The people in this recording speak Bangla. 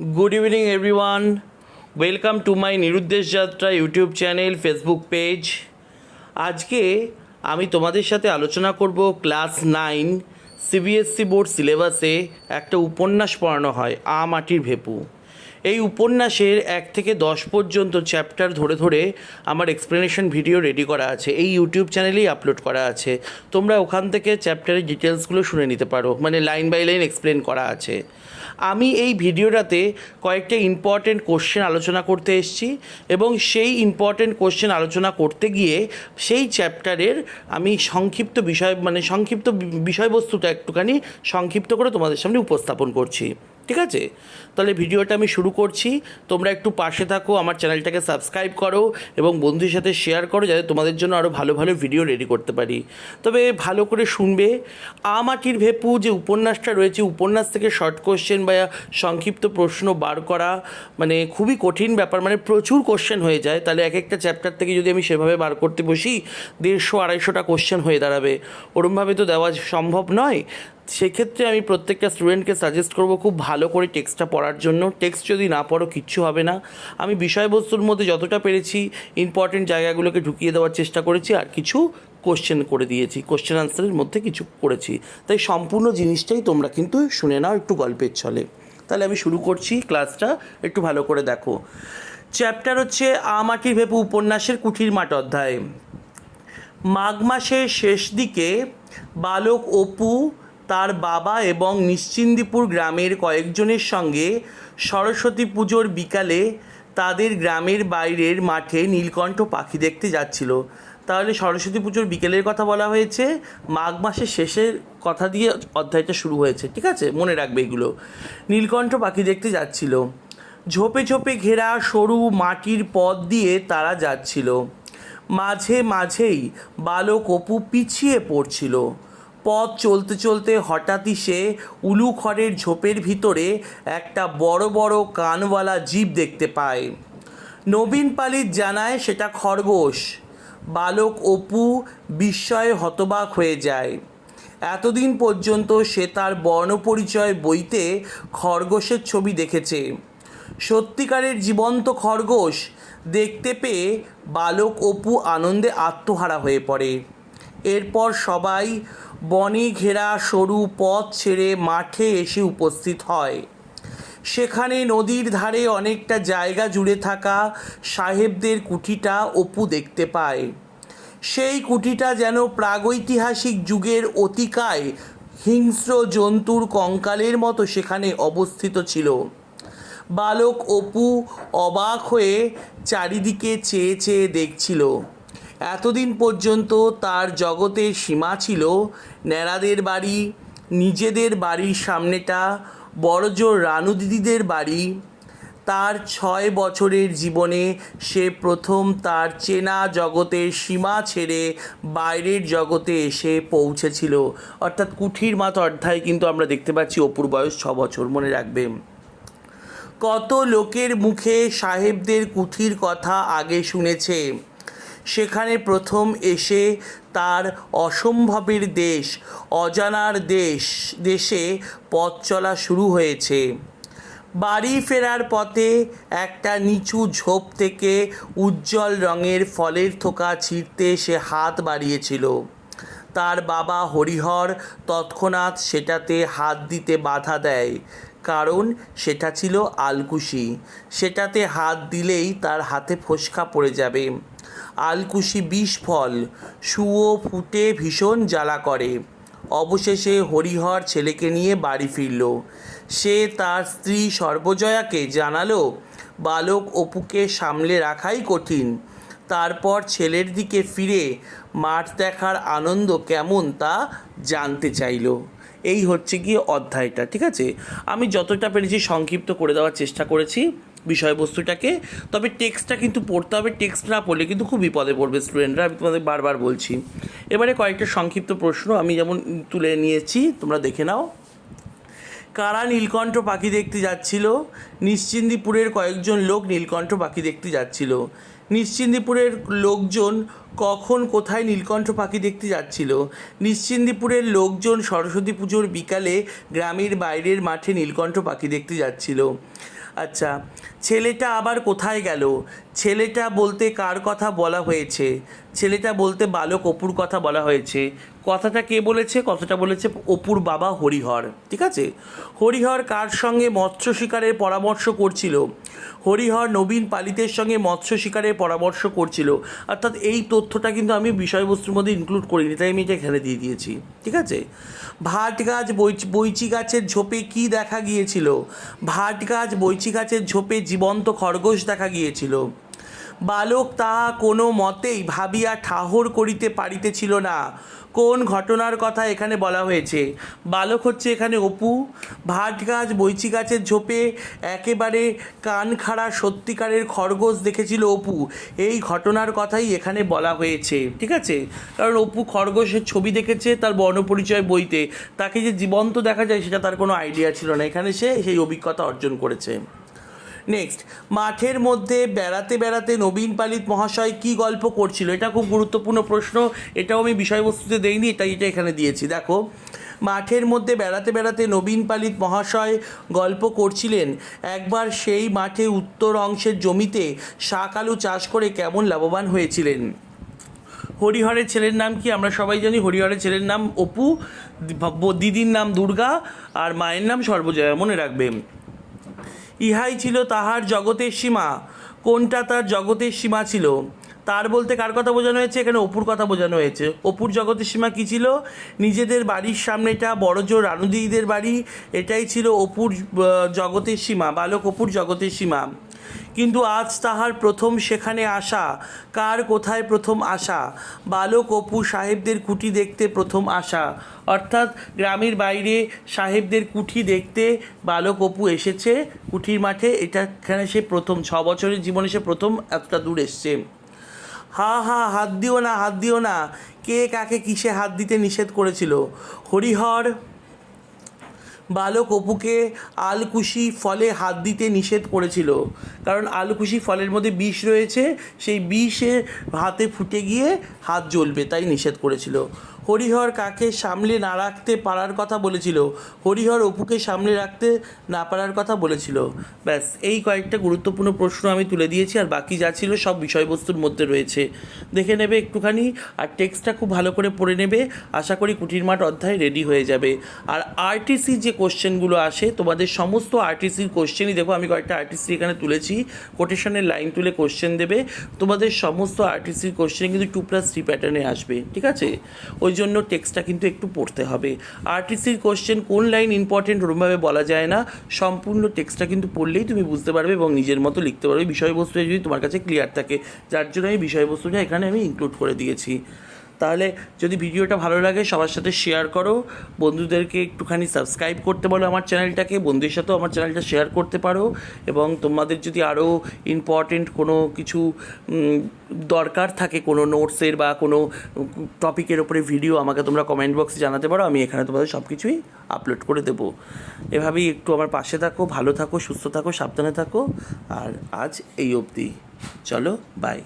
Good evening everyone welcome to my নিরুদ্দেশ যাত্রা ইউটিউব চ্যানেল ফেসবুক পেজ আজকে আমি তোমাদের সাথে আলোচনা করব ক্লাস নাইন সিবিএসসি বোর্ড সিলেবাসে একটা উপন্যাস পড়ানো হয়, আ মাটির ভেপু। এই উপন্যাসের এক থেকে দশ পর্যন্ত চ্যাপ্টার ধরে ধরে আমার এক্সপ্লেনেশন ভিডিও রেডি করা আছে। এই ইউটিউব চ্যানেলেই আপলোড করা আছে। তোমরা ওখান থেকে চ্যাপ্টারের ডিটেলসগুলো শুনে নিতে পারো। মানে লাইন বাই লাইন এক্সপ্লেন করা আছে। আমি এই ভিডিওটাতে কয়েকটা ইম্পর্টেন্ট কোশ্চেন আলোচনা করতে এসেছি এবং সেই ইম্পর্টেন্ট কোশ্চেন আলোচনা করতে গিয়ে সেই চ্যাপ্টারের আমি সংক্ষিপ্ত বিষয় মানে সংক্ষিপ্ত বিষয়বস্তুটা একটুখানি সংক্ষিপ্ত করে তোমাদের সামনে উপস্থাপন করছি। ঠিক আছে? তাহলে ভিডিওটা আমি শুরু করছি। তোমরা একটু পাশে থাকো, আমার চ্যানেলটাকে সাবস্ক্রাইব করো এবং বন্ধুদের সাথে শেয়ার করো যাতে তোমাদের জন্য আরও ভালো ভালো ভিডিও রেডি করতে পারি। তবে ভালো করে শুনবে আমাটির ভেপু যে উপন্যাসটা রয়েছে, উপন্যাস থেকে শর্ট কোশ্চেন বা সংক্ষিপ্ত প্রশ্ন বার করা মানে খুবই কঠিন ব্যাপার মানে প্রচুর কোশ্চেন হয়ে যায়। তাহলে এক একটা চ্যাপ্টার থেকে যদি আমি সেভাবে বার করতে বসি, দেড়শো আড়াইশোটা কোশ্চেন হয়ে দাঁড়াবে। ওরমভাবে তো দেওয়া সম্ভব নয়। সেক্ষেত্রে আমি প্রত্যেকটা স্টুডেন্টকে সাজেস্ট করব খুব ভালো করে টেক্সটটা পড়ার জন্য। টেক্সট যদি না পড়ো, কিচ্ছু হবে না। আমি বিষয়বস্তুর মধ্যে যতটা পেরেছি ইম্পর্টেন্ট জায়গাগুলোকে ঢুকিয়ে দেওয়ার চেষ্টা করেছি আর কিছু কোশ্চেন করে দিয়েছি কোশ্চেন আনসারের মধ্যে কিছু করেছি। তাই সম্পূর্ণ জিনিসটাই তোমরা কিন্তু শুনে নাও একটু গল্পের ছলে। তাহলে আমি শুরু করছি ক্লাসটা একটু ভালো করে দেখো। চ্যাপ্টার হচ্ছে আমাটির ভেপু উপন্যাসের কুঠির মাঠ অধ্যায়। মাঘ মাসের শেষ দিকে বালক অপু তার বাবা এবং নিশ্চিন্দিপুর গ্রামের কয়েকজনের সঙ্গে সরস্বতী পুজোর বিকালে তাদের গ্রামের বাইরের মাঠে নীলকণ্ঠ পাখি দেখতে যাচ্ছিল। তাহলে সরস্বতী পুজোর বিকেলের কথা বলা হয়েছে। মাঘ মাসের শেষের কথা দিয়ে অধ্যায়টা শুরু হয়েছে, ঠিক আছে? মনে রাখবে এগুলো। নীলকণ্ঠ পাখি দেখতে যাচ্ছিল। ঝোপে ঝোপে ঘেরা সরু মাটির পথ দিয়ে তারা যাচ্ছিল। মাঝে মাঝেই বালক অপু পিছিয়ে পড়ছিল। পথ চলতে চলতে হঠাৎই সে উলু খড়ের ঝোপের ভিতরে একটা বড় বড় কানওয়ালা জীব দেখতে পায়। নবীন পালিত জানায় সেটা খরগোশ। বালক অপু বিস্ময়ে হতবাক হয়ে যায়। এতদিন পর্যন্ত সে তার বর্ণপরিচয় বইতে খরগোশের ছবি দেখেছে। সত্যিকারের জীবন্ত খরগোশ দেখতে পেয়ে বালক অপু আনন্দে আত্মহারা হয়ে পড়ে। এরপর সবাই বনে ঘেরা সরু পথ ছেড়ে মাঠে এসে উপস্থিত হয়। সেখানে নদীর ধারে অনেকটা জায়গা জুড়ে থাকা সাহেবদের কুঠিটা অপু দেখতে পায়। সেই কুঠিটা যেন প্রাগৈতিহাসিক যুগের অতিকায় হিংস্র জন্তুর কঙ্কালের মতো সেখানে অবস্থিত ছিল। বালক অপু অবাক হয়ে চারিদিকে চেয়ে চেয়ে দেখছিল। এতদিন পর্যন্ত তার জগতের সীমা ছিল ন্যাড়াদের বাড়ি, নিজেদের বাড়ির সামনেটা, বড়জোর রানু দিদিদের বাড়ি। তার ছয় বছরের জীবনে সে প্রথম তার চেনা জগতের সীমা ছেড়ে বাইরের জগতে এসে পৌঁছেছিল। অর্থাৎ কুঠির মাত অধ্যায় কিন্তু আমরা দেখতে পাচ্ছি অপুর বয়স ছ বছর, মনে রাখবে। কত লোকের মুখে সাহেবদের কুঠির কথা আগে শুনেছে। সেখানে প্রথম এসে তার অসম্ভবের দেশ, অজানার দেশ, দেশে পথ চলা শুরু হয়েছে। বাড়ি ফেরার পথে একটা নিচু ঝোপ থেকে উজ্জ্বল রঙের ফলের থোকা ছিঁড়তে সে হাত বাড়িয়েছিল। তার বাবা হরিহর তৎক্ষণাৎ সেটাতে হাত দিতে বাধা দেয়, কারণ সেটা ছিল আলকুশি। সেটাতে হাত দিলেই তার হাতে ফোসকা পড়ে যাবে। আলকুশি বিষ ফল, শুয়ো ফুটে ভীষণ জ্বালা করে। অবশেষে হরিহর ছেলেকে নিয়ে বাড়ি ফিরল। সে তার স্ত্রী সর্বজয়াকে জানালো, বালক অপুকে সামলে রাখাই কঠিন। তারপর ছেলের দিকে ফিরে মাঠ দেখার আনন্দ কেমন তা জানতে চাইলো। এই হচ্ছে গিয়ে অধ্যায়টা, ঠিক আছে? আমি যতটা পেরেছি সংক্ষিপ্ত করে দেওয়ার চেষ্টা করেছি। বিষয়বস্তুটাকে, তবে টেক্সটটা কিন্তু পড়তে হবে, টেক্সট না পড়লে কিন্তু খুব বিপদে পড়বে স্টুডেন্টরা আমি তোমাদের বারবার বলছি। এবারে কয়েকটা সংক্ষিপ্ত প্রশ্ন, আমি যেমন তুলে নিয়েছি, তোমরা দেখে নাও। কারা নীলকণ্ঠ পাখি দেখতে যাচ্ছিল? নিশ্চিন্দিপুরের কয়েকজন লোক নীলকণ্ঠ পাখি দেখতে যাচ্ছিল। নিশ্চিন্দিপুরের লোকজন কখন কোথায় নীলকণ্ঠ পাখি দেখতে যাচ্ছিল? নিশ্চিন্দিপুরের লোকজন সরস্বতী পুজোর বিকালে গ্রামের বাইরের মাঠে নীলকণ্ঠ পাখি দেখতে যাচ্ছিল। আচ্ছা ছেলেটা আবার কোথায় গেল? ছেলেটা বলতে কার কথা বলা হয়েছে? ছেলেটা বলতে বালক অপুর কথা বলা হয়েছে। কথাটা কে বলেছে? কথাটা বলেছে অপুর বাবা হরিহর। ঠিক আছে? হরিহর কার সঙ্গে মৎস্য শিকারের পরামর্শ করছিল? হরিহর নবীন পালিতের সঙ্গে মৎস্য শিকারের পরামর্শ করছিল। অর্থাৎ এই তথ্যটা কিন্তু আমি বিষয়বস্তুর মধ্যে ইনক্লুড করিনি, তাই আমি এটা এখানে দিয়ে দিয়েছি। ঠিক আছে? ভাট গাছ বৈচ গাছের ঝোপে কি দেখা গিয়েছিল? ভাট গাছ বৈচি গাছের ঝোপে জীবন্ত খরগোশ দেখা গিয়েছিল। বালক তাহা কোনো মতেই ভাবিয়া ঠাহর করিতে পারিতেছিল না। কোন ঘটনার কথা এখানে বলা হয়েছে? বালক হচ্ছে এখানে অপু। ভাট গাছ, বৈচি গাছের ঝোপে একেবারে কান খাড়া সত্যিকারের খরগোশ দেখেছিল অপু। এই ঘটনার কথাই এখানে বলা হয়েছে, ঠিক আছে? কারণ অপু খরগোশের ছবি দেখেছে তার বর্ণপরিচয় বইতে। তাকে যে জীবন্ত দেখা যায় সেটা তার কোনো আইডিয়া ছিল না। এখানে সে সেই অভিজ্ঞতা অর্জন করেছে। নেক্সট মাঠের মধ্যে বেড়াতে বেড়াতে নবীন পালিত মহাশয় কি গল্প করছিল? এটা খুব গুরুত্বপূর্ণ প্রশ্ন, এটাও আমি বিষয়বস্তুতে দেইনি, এটা এটা এখানে দিয়েছি। দেখো, মাঠের মধ্যে বেড়াতে বেড়াতে নবীন পালিত মহাশয় গল্প করছিলেন, একবার সেই মাঠে উত্তর অংশের জমিতে শাক আলু চাষ করে কেমন লাভবান হয়েছিলেন? হরিহরের ছেলের নাম কি? আমরা সবাই জানি হরিহরের ছেলের নাম অপু দিদির নাম দুর্গা, আর মায়ের নাম সর্বজয়া, মনে রাখবেন ইহাই ছিল তাহার জগতের সীমা। কোনটা তার জগতের সীমা ছিল? তার বলতে কার কথা বোঝানো হয়েছে? এখানে অপুর কথা বোঝানো হয়েছে। অপুর জগতের সীমা কী ছিল? নিজেদের বাড়ির সামনেটা বড়জোর রানুদিদের বাড়ি। এটাই ছিল অপুর জগতের সীমা। বালক অপুর জগতের সীমা। কিন্তু আজ তাহার প্রথম সেখানে আসা। কার কোথায় প্রথম আসা? বালক অপু সাহেবদের কুটি দেখতে প্রথম আসা। অর্থাৎ গ্রামের বাইরে সাহেবদের কুঠি দেখতে বালক অপু এসেছে কুঠির মাঠে। এটা এখানে সে প্রথম, ছ বছরের জীবনে সে প্রথম এতটা দূর এসছে। হা হা, হাত দিও না, হাত দিও না। কে কাকে কিসে হাত দিতে নিষেধ করেছিল? হরিহর বালক অপুকে আলকুশি ফলে হাত দিতে নিষেধ করেছিল। কারণ আলকুশি ফলের মধ্যে বিষ রয়েছে, সেই বিষে হাতে ফুটে গিয়ে হাত জ্বলবে, তাই নিষেধ করেছিল। হরিহর কাকে সামলে না রাখতে পারার কথা বলেছিল। হরিহর অপুকে সামলে রাখতে না পারার কথা বলেছিল। ব্যাস, এই কয়েকটা গুরুত্বপূর্ণ প্রশ্ন আমি তুলে দিয়েছি আর বাকি যা ছিল সব বিষয়বস্তুর মধ্যে রয়েছে। দেখে নেবে একটুখানি আর টেক্সটটা খুব ভালো করে পড়ে নেবে। আশা করি কুটির মাঠ অধ্যায় রেডি হয়ে যাবে। আর আরটিসি যে কোশ্চেনগুলো আসে, তোমাদের সমস্ত আরটিসির কোশ্চেনই দেখো, আমি কয়েকটা আরটিসি এখানে তুলেছি। কোটেশনের লাইন তুলে কোশ্চেন দেবে। তোমাদের সমস্ত আরটিসির কোশ্চেন কিন্তু টু প্লাস থ্রি প্যাটার্নে আসবে, ঠিক আছে? ওই জন্য টেক্সটটা কিন্তু একটু পড়তে হবে। আরটিসির কোশ্চেন কোন লাইন ইম্পর্টেন্ট ওরমভাবে বলা যায় না। সম্পূর্ণ টেক্সটটা কিন্তু পড়লেই তুমি বুঝতে পারবে এবং নিজের মতো লিখতে পারবে। বিষয়বস্তু যদি তোমার কাছে ক্লিয়ার থাকে, যার জন্য এই বিষয়বস্তুটা এখানে আমি ইনক্লুড করে দিয়েছি। তাহলে যদি ভিডিওটা ভালো লাগে, সবার সাথে শেয়ার করো। বন্ধুদেরকে একটুখানি সাবস্ক্রাইব করতে বলো আমার চ্যানেলটাকে বন্ধুদের সাথেও আমার চ্যানেলটা শেয়ার করতে পারো। এবং তোমাদের যদি আরও ইম্পর্টেন্ট কোনো কিছু দরকার থাকে কোনো নোটসের বা কোনো টপিকের ওপরে ভিডিও আমাকে তোমরা কমেন্ট বক্সে জানাতে পারো, আমি এখানে তোমাদের সব কিছুই আপলোড করে দেবো। এভাবেই একটু আমার পাশে থাকো, ভালো থাকো, সুস্থ থাকো, সাবধানে থাকো। আর আজ এই অবধি। চলো বাই